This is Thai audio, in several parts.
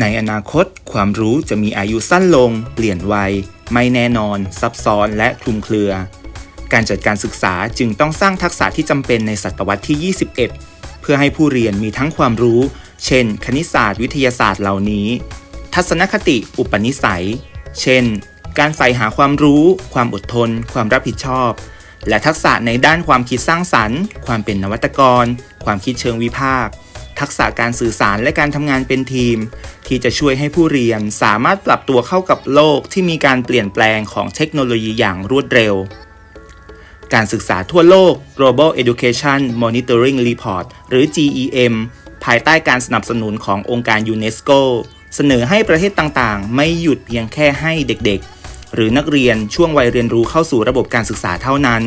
ในอนาคต ความรู้จะมีอายุสั้นลง เปลี่ยนวัย ไม่แน่นอน ซับซ้อนและคลุมเครือ การจัดการศึกษาจึงต้องสร้างทักษะที่จำเป็นในศตวรรษที่ 21 เพื่อให้ผู้เรียนมีทั้งความรู้ เช่น คณิตศาสตร์ วิทยาศาสตร์เหล่านี้ ทัศนคติ อุปนิสัย เช่น การใฝ่หาความรู้ ความอดทน ความรับผิดชอบ และทักษะในด้านความคิดสร้างสรรค์ ความเป็นนวัตกร ความคิดเชิงวิพากษ์ ทักษะการสื่อสารและการทำงานเป็นทีม ที่จะช่วยให้ผู้เรียนสามารถปรับตัวเข้ากับโลกที่มีการเปลี่ยนแปลงของเทคโนโลยีอย่างรวดเร็ว การศึกษาทั่วโลก Global Education Monitoring Report หรือ GEM ภายใต้การสนับสนุนขององค์การยูเนสโกเสนอให้ประเทศต่างๆ ไม่หยุดเพียงแค่ให้เด็กๆ หรือนักเรียนช่วงวัยเรียนรู้เข้าสู่ระบบการศึกษาเท่านั้น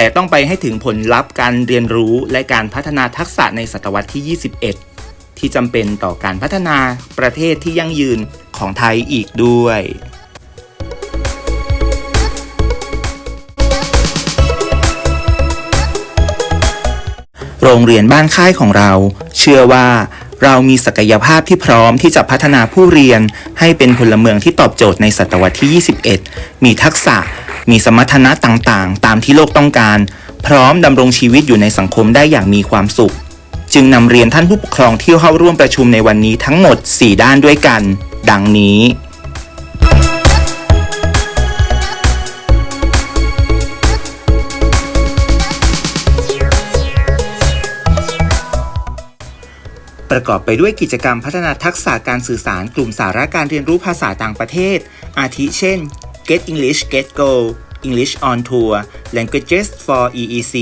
แต่ต้องไปให้ถึงผลลัพธ์การเรียนรู้และการพัฒนาทักษะในศตวรรษที่ 21 ที่จำเป็นต่อการพัฒนาประเทศที่ยั่งยืนของไทยอีกด้วยโรงเรียนบ้านค่ายของเรา เชื่อว่าเรามีศักยภาพที่พร้อมที่จะพัฒนาผู้เรียนให้เป็นพลเมืองที่ตอบโจทย์ในศตวรรษที่ 21 มีทักษะ มีสมรรถนะต่างๆ ตามที่โลกต้องการ พร้อมดำรงชีวิตอยู่ในสังคมได้อย่างมีความสุข จึงนำเรียนท่านผู้ปกครองที่เข้าร่วมประชุมในวันนี้ทั้งหมด 4 ด้านด้วยกัน ดังนี้ ประกอบไปด้วยกิจกรรมพัฒนาทักษะการสื่อสารกลุ่มสาระการเรียนรู้ภาษาต่างประเทศ อาทิเช่น Get English Get Go English on Tour Languages for EEC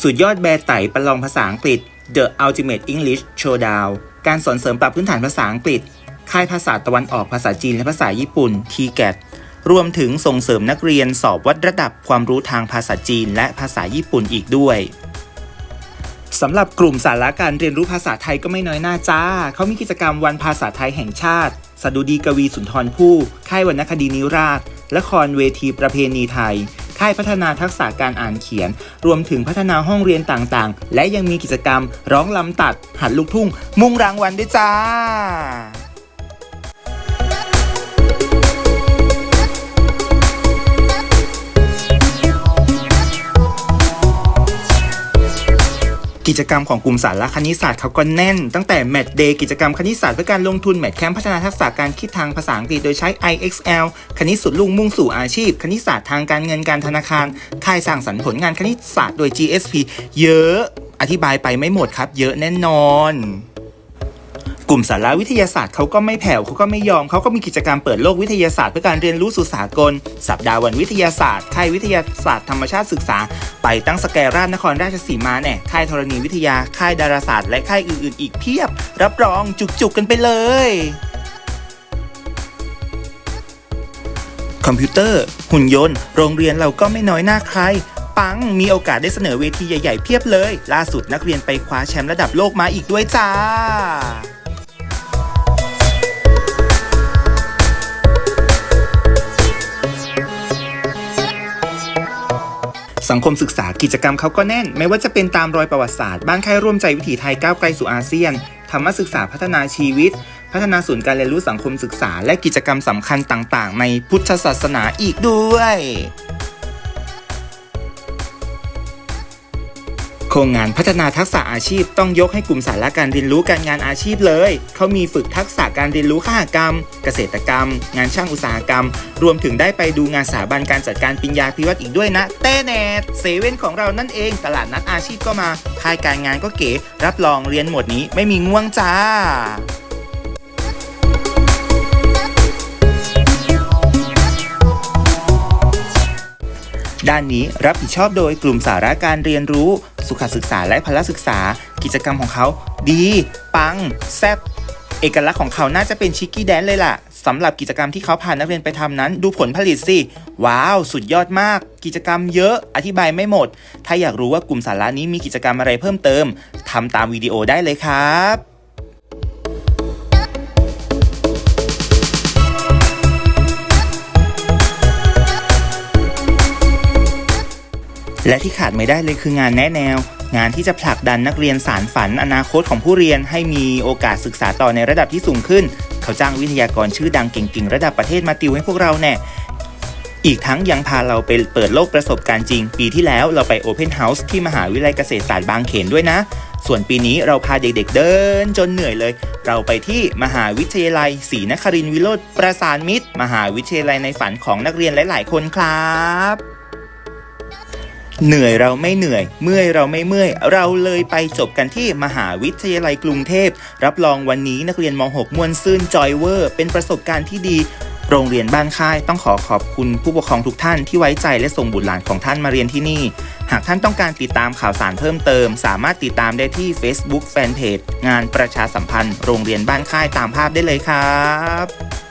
สุดยอดแบร์ไต่ประลองภาษาอังกฤษ The Ultimate English Showdown การสอนเสริมปรับพื้นฐานภาษาอังกฤษ ค่ายภาษาตะวันออกภาษาจีนและภาษาญี่ปุ่น TGAT รวมถึงส่งเสริมนักเรียนสอบวัดระดับความรู้ทางภาษาจีนและภาษาญี่ปุ่นอีกด้วยสำหรับกลุ่มสาระการเรียนรู้ภาษาไทยก็ไม่น้อยหน้าจ้า เขามีกิจกรรมวันภาษาไทยแห่งชาติ สดุดีกวีสุนทรภู่ค่ายวรรณคดีนิราศละครเวทีประเพณีไทย ค่ายพัฒนาทักษะการอ่านเขียน รวมถึงพัฒนาห้องเรียนต่างๆ และยังมีกิจกรรมร้องลำตัด หัดลูกทุ่ง มุ่งรางวัลด้วยจ้า กิจกรรมของกลุ่มสาระคณิตศาสตร์เขาก็แน่น ตั้งแต่แมทเดย์กิจกรรมคณิตศาสตร์เพื่อการลงทุนแมทแคมพัฒนาทักษะการคิดทางภาษาอังกฤษโดยใช้ IXL คณิตสุดลุ่งมุ่งสู่อาชีพ คณิตศาสตร์ทางการเงินการธนาคารค่ายสร้างสรรค์ผลงานคณิตศาสตร์โดย GSP เยอะ อธิบายไปไม่หมดครับ เยอะแน่นอน กลุ่มสาระวิทยาศาสตร์เขาก็ไม่แผ่วเขาก็ไม่ยอมเขาก็มีกิจกรรมเปิดโลกวิทยาศาสตร์เพื่อการเรียนรู้สู่สากล สัปดาห์วันวิทยาศาสตร์ค่ายวิทยาศาสตร์ธรรมชาติศึกษา ไปตั้งสแกราชนครราชสีมาแน่ค่ายธรณีวิทยาค่ายดาราศาสตร์และค่ายอื่นๆ อีกเพียบ รับรองจุกๆกันไปเลยคอมพิวเตอร์ หุ่นยนต์ โรงเรียนเราก็ไม่น้อยหน้าใคร ปัง มีโอกาสได้เสนอเวทีใหญ่ๆเพียบเลย ล่าสุดนักเรียนไปคว้าแชมป์ระดับโลกมาอีกด้วยจ้า สังคมศึกษากิจกรรมเขาก็แน่น ไม่ว่าจะเป็นตามรอยประวัติศาสตร์ บ้านค่ายร่วมใจวิถีไทยก้าวไกลสู่อาเซียน ธรรมศึกษาพัฒนาชีวิต พัฒนาศูนย์การเรียนรู้สังคมศึกษา และกิจกรรมสำคัญต่าง ๆ ในพุทธศาสนาอีกด้วย ครงงานพัฒนาทักษะอาชีพต้องยกให้กลุ่มสาระการเรียนรู้การงานอาชีพเลย เขามีฝึกทักษะการเรียนรู้ข้ากรรม เกษตรกรรม งานช่างอุตสาหกรรม รวมถึงได้ไปดูงานสถาบันการจัดการปิญญาพิวัตรอีกด้วยนะ เต้แนทเซเว่นของเรานั่นเอง ตลาดนัดอาชีพก็มา ค่ายการงานก็เก๋ รับรองเรียนหมดนี้ไม่มีง่วงจ้า ด้านนี้รับผิดชอบโดยกลุ่มสาระการเรียนรู้ สุขศึกษาและพละศึกษา กิจกรรมของเขา ดี ปัง แซบเอกลักษณ์ของเขาน่าจะเป็นชิคกี้แดนเลยล่ะสำหรับกิจกรรมที่เขาพานักเรียนไปทำนั้น ดูผลผลิตสิ ว้าว สุดยอดมาก กิจกรรมเยอะอธิบายไม่หมด ถ้าอยากรู้ว่ากลุ่มสาระนี้มีกิจกรรมอะไรเพิ่มเติมทำตามวิดีโอได้เลยครับ และที่ขาดไม่ได้เลยคืองานแนะแนว งานที่จะผลักดันนักเรียนสารฝันอนาคตของผู้เรียนให้มีโอกาสศึกษาต่อในระดับที่สูงขึ้น เขาจ้างวิทยากรชื่อดังเก่งๆ ระดับประเทศมาติวให้พวกเราแน่อีกทั้งยังพาเราไปเปิดโลกประสบการณ์จริง ปีที่แล้วเราไป Open House ที่มหาวิทยาลัยเกษตรศาสตร์บางเขนด้วยนะ ส่วนปีนี้เราพาเด็กๆเดินจนเหนื่อยเลย เราไปที่มหาวิทยาลัยศรีนครินทรวิโรธประสานมิตร มหาวิทยาลัยในฝันของนักเรียนหลายๆ คนครับ เหนื่อยเราไม่เหนื่อย เมื่อยเราไม่เมื่อย เราเลยไปจบกันที่มหาวิทยาลัยกรุงเทพ รับรองวันนี้นักเรียนม .6 มวนซื่นจอยเวอร์ เป็นประสบการณ์ที่ดี โรงเรียนบ้านค่ายต้องขอขอบคุณผู้ปกครองทุกท่านที่ไว้ใจและส่งบุตรหลานของท่านมาเรียนที่นี่ หากท่านต้องการติดตามข่าวสารเพิ่มเติม สามารถติดตามได้ที่ Facebook Fanpage งานประชาสัมพันธ์ โรงเรียนบ้านค่ายตามภาพได้เลยครับ